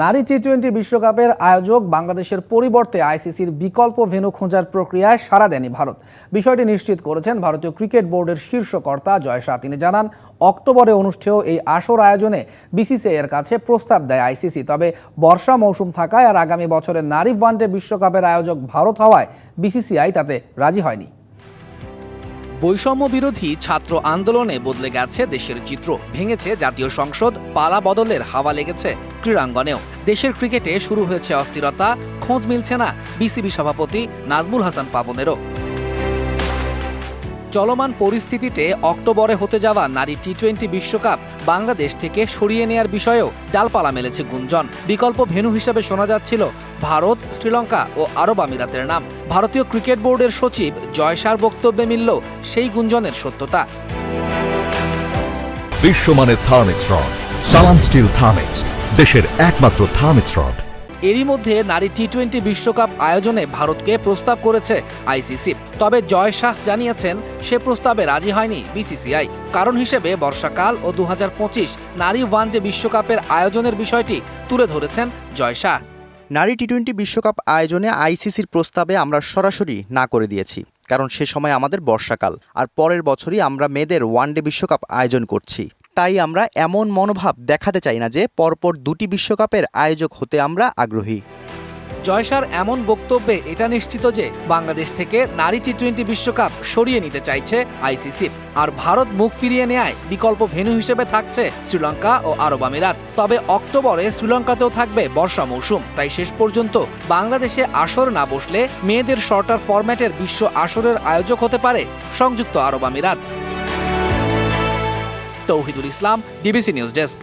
নারী T twenty বিশ্বকাপের আয়োজক বাংলাদেশের পরিবর্তে আইসিসির বিকল্প ভেন্যু খোঁজার প্রক্রিয়ায় সাড়া দেয়নি ভারত। বিষয়টি নিশ্চিত করেছেন ভারতীয় ক্রিকেট বোর্ডের শীর্ষ কর্তা জয় শাহ তিনি জানান, অক্টোবরে অনুষ্ঠেয় এই আসর আয়োজনে বিসিসিআই এর কাছে প্রস্তাব দেয় আইসিসি তবে বর্ষা মৌসুম থাকায় আর আগামী বছরের নারী ওয়ানডে বিশ্বকাপের আয়োজক ভারত হওয়ায় বিসিসিআই তাতে রাজি হয়নি। বৈষম্য বিরোধী ছাত্র আন্দোলনে বদলে গেছে দেশের চিত্র। ভেঙেছে জাতীয় সংসদ, পালা বদলের হাওয়া লেগেছে ক্রীড়াঙ্গনেও। দেশের ক্রিকেটে শুরু হয়েছে অস্থিরতা, খোঁজ মিলছে না বিসিবি সভাপতি নাজমুল হাসান পাবনেরও। চলমান পরিস্থিতিতে অক্টোবরে হতে যাওয়া নারী টি টোয়েন্টি বিশ্বকাপ বাংলাদেশ থেকে সরিয়ে নেয়ার বিষয়েও ডালপালা মেলেছে গুঞ্জন। বিকল্প ভেন্যু হিসাবে শোনা যাচ্ছিল ভারত শ্রীলঙ্কা ও আরব আমিরাতের নাম। ভারতীয় ক্রিকেট বোর্ডের সচিব জয়সার বক্তব্যে মিলল সেই গুঞ্জনের সত্যতা। বিশ্বমানের Thermex rod Salam steel Thermex দেশের একমাত্র থার্মিক্স রড এরই মধ্যে নারী টি টোয়েন্টি বিশ্বকাপ আয়োজনে ভারতকে প্রস্তাব করেছে আইসিসি তবে জয় শাহ জানিয়েছেন সে প্রস্তাবে রাজি হয়নি বিসিসিআই কারণ হিসেবে বর্ষাকাল ও দু হাজার পঁচিশ নারী ওয়ানডে বিশ্বকাপের আয়োজনের বিষয়টি তুলে ধরেছেন জয় শাহ। নারী টি টোয়েন্টি বিশ্বকাপ আয়োজনে আইসিসির প্রস্তাবে আমরা সরাসরি না করে দিয়েছি, কারণ সে সময় আমাদের বর্ষাকাল আর পরের বছরই আমরা মেয়েদের ওয়ানডে বিশ্বকাপ আয়োজন করছি। তাই আমরা এমন মনোভাব দেখাতে চাই না যে পরপর দুটি বিশ্বকাপের আয়োজক হতে আমরা আগ্রহী। জয়সার এমন বক্তব্যে এটা নিশ্চিত যে বাংলাদেশ থেকে নারী টি টোয়েন্টি বিশ্বকাপ সরিয়ে নিতে চাইছে আইসিসি। আর ভারত মুখ ফিরিয়ে নেয় বিকল্প ভেন্যু হিসেবে থাকছে শ্রীলঙ্কা ও আরব আমিরাত। তবে অক্টোবরে শ্রীলঙ্কাতেও থাকবে বর্ষা মৌসুম। তাই শেষ পর্যন্ত বাংলাদেশে আসর না বসলে মেয়েদের শর্টার ফরম্যাটের বিশ্ব আসরের আয়োজক হতে পারে সংযুক্ত আরব আমিরাত। Tauhidul Islam, DBC news desk.